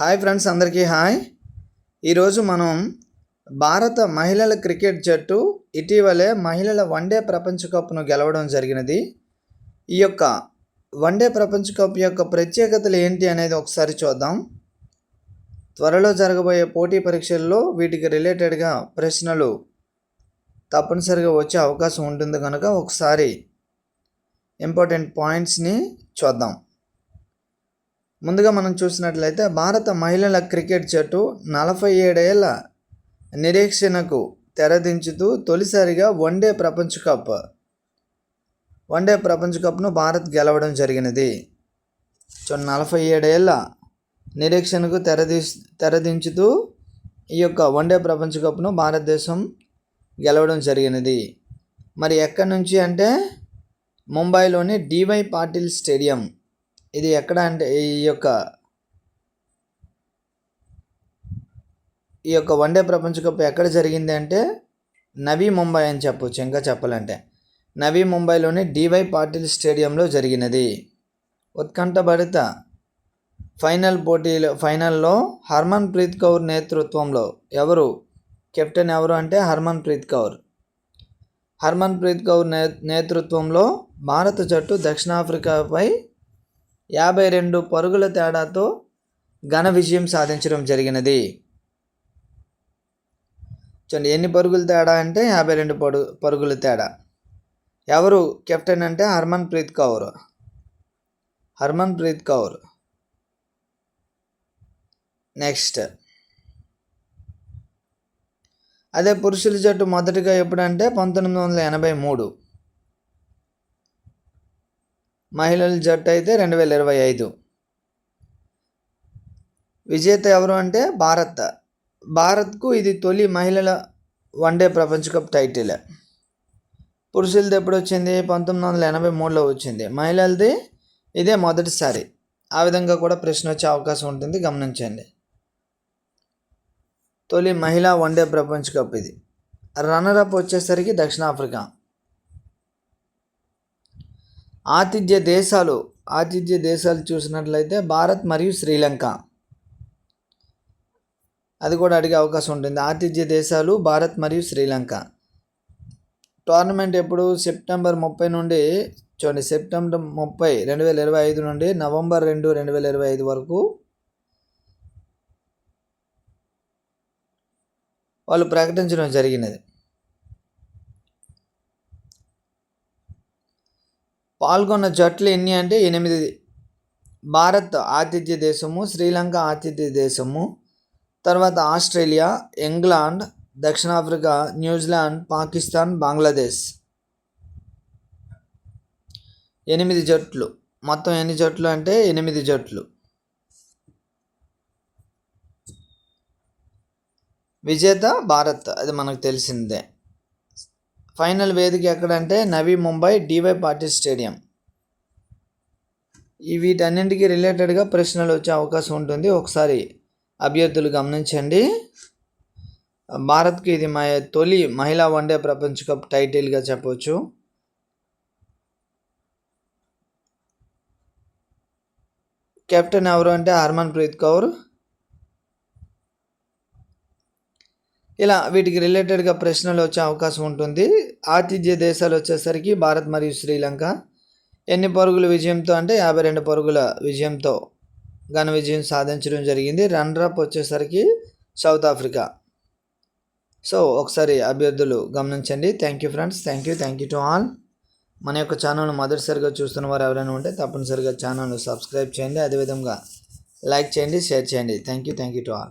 Hi friends అందరికీ hi. ఈరోజు మనం భారత మహిళల క్రికెట్ జట్టు ఇటీవలే మహిళల వన్డే ప్రపంచ కప్ను గెలవడం జరిగినది. ఈ యొక్క వన్డే ప్రపంచ కప్ యొక్క ప్రత్యేకతలు ఏంటి అనేది ఒకసారి చూద్దాం. త్వరలో జరగబోయే పోటీ పరీక్షల్లో వీటికి రిలేటెడ్గా ప్రశ్నలు తప్పనిసరిగా వచ్చే అవకాశం ఉంటుంది కనుక ఒకసారి ఇంపార్టెంట్ పాయింట్స్ని చూద్దాం. ముందుగా మనం చూసినట్లయితే భారత మహిళల క్రికెట్ జట్టు నలభై ఏడేళ్ళ నిరీక్షణకు తెరదించుతూ తొలిసారిగా వన్డే ప్రపంచ కప్ వన్డే ప్రపంచ కప్ను భారత్ గెలవడం జరిగినది. సో నలభై ఏడేళ్ళ నిరీక్షణకు తెరదీ తెరదించుతూ ఈ యొక్క వన్డే ప్రపంచ కప్ను భారతదేశం గెలవడం జరిగినది. మరి ఎక్కడి నుంచి అంటే ముంబైలోని డివై పాటిల్ స్టేడియం ఇది ఎక్కడ అంటే ఈ యొక్క ఈ యొక్క వన్డే ప్రపంచ కప్ ఎక్కడ జరిగింది అంటే నవీ ముంబై అని చెప్పొచ్చు ఇంకా చెప్పాలంటే. నవీ ముంబైలోని డివై పాటిల్ స్టేడియంలో జరిగినది. ఉత్కంఠభరిత ఫైనల్ పోటీలో ఫైనల్లో హర్మన్ ప్రీత్ కౌర్ నేతృత్వంలో ఎవరు? కెప్టెన్ ఎవరు అంటే హర్మన్ ప్రీత్ కౌర్. హర్మన్ ప్రీత్ కౌర్ నే నేతృత్వంలో భారత జట్టు దక్షిణాఫ్రికాపై యాభై రెండు పరుగుల తేడాతో ఘన విజయం సాధించడం జరిగినది. చూడండి ఎన్ని పరుగుల తేడా అంటే యాభై రెండు పడు పరుగుల తేడా. ఎవరు కెప్టెన్ అంటే Harmanpreet Kaur. Harmanpreet Kaur. Next. అదే పురుషుల జట్టు మొదటిగా ఎప్పుడంటే పంతొమ్మిది వందల ఎనభై మూడు. మహిళల జట్టు అయితే రెండు వేల ఇరవై ఐదు. విజేత ఎవరు అంటే భారత్. భారత్కు ఇది తొలి మహిళల వన్డే ప్రపంచ కప్ టైటిల్. పురుషులది ఎప్పుడు వచ్చింది? పంతొమ్మిది వందల ఎనభై మూడులో వచ్చింది. మహిళలది ఇదే మొదటిసారి. ఆ విధంగా కూడా ప్రశ్న వచ్చే అవకాశం ఉంటుంది. గమనించండి. తొలి మహిళా వన్డే ప్రపంచ కప్ ఇది. రన్నర్ అప్ వచ్చేసరికి దక్షిణాఫ్రికా. ఆతిథ్య దేశాలు ఆతిథ్య దేశాలు చూసినట్లయితే భారత్ మరియు శ్రీలంక. అది కూడా అడిగే అవకాశం ఉంటుంది. ఆతిథ్య దేశాలు భారత్ మరియు శ్రీలంక. టోర్నమెంట్ ఎప్పుడు? సెప్టెంబర్ ముప్పై నుండి చూడండి సెప్టెంబర్ ముప్పై రెండు వేల ఇరవై ఐదు నుండి నవంబర్ రెండు రెండు వేల ఇరవై ఐదు వరకు వాళ్ళు ప్రకటించడం జరిగినది. పాల్గొన్న జట్లు ఎన్ని అంటే ఎనిమిది. భారత్ ఆతిథ్య దేశము శ్రీలంక ఆతిథ్య దేశము తర్వాత ఆస్ట్రేలియా ఇంగ్లాండ్ దక్షిణాఫ్రికా న్యూజిలాండ్ పాకిస్తాన్ బంగ్లాదేశ్. ఎనిమిది జట్లు. మొత్తం ఎన్ని జట్లు అంటే ఎనిమిది జట్లు. విజేత భారత్ అది మనకు తెలిసిందే. ఫైనల్ వేదిక ఎక్కడంటే నవీ ముంబై డివై పాటిల్ స్టేడియం. ఈ వీటన్నింటికి రిలేటెడ్గా ప్రశ్నలు వచ్చే అవకాశం ఉంటుంది. ఒకసారి అభ్యర్థులు గమనించండి. భారత్కి ఇది మా తొలి మహిళా వన్డే ప్రపంచ కప్ టైటిల్గా చెప్పవచ్చు కెప్టెన్ ఎవరు అంటే హర్మన్ ప్రీత్ కౌర్. ఇలా వీటికి రిలేటెడ్గా ప్రశ్నలు వచ్చే అవకాశం ఉంటుంది. ఆతిథ్య దేశాలు వచ్చేసరికి భారత్ మరియు శ్రీలంక. ఎన్ని పరుగుల విజయంతో అంటే యాభై రెండు పరుగుల విజయంతో ఘన విజయం సాధించడం జరిగింది. రన్రప్ వచ్చేసరికి సౌత్ ఆఫ్రికా సో ఒకసారి అభ్యర్థులు గమనించండి. Thank you friends thank you thank you to all మన యొక్క ఛానల్ను మొదటిసారిగా చూస్తున్న వారు ఎవరైనా ఉంటే తప్పనిసరిగా ఛానల్ను సబ్స్క్రైబ్ చేయండి. అదేవిధంగా లైక్ చేయండి షేర్ చేయండి. Thank you thank you to all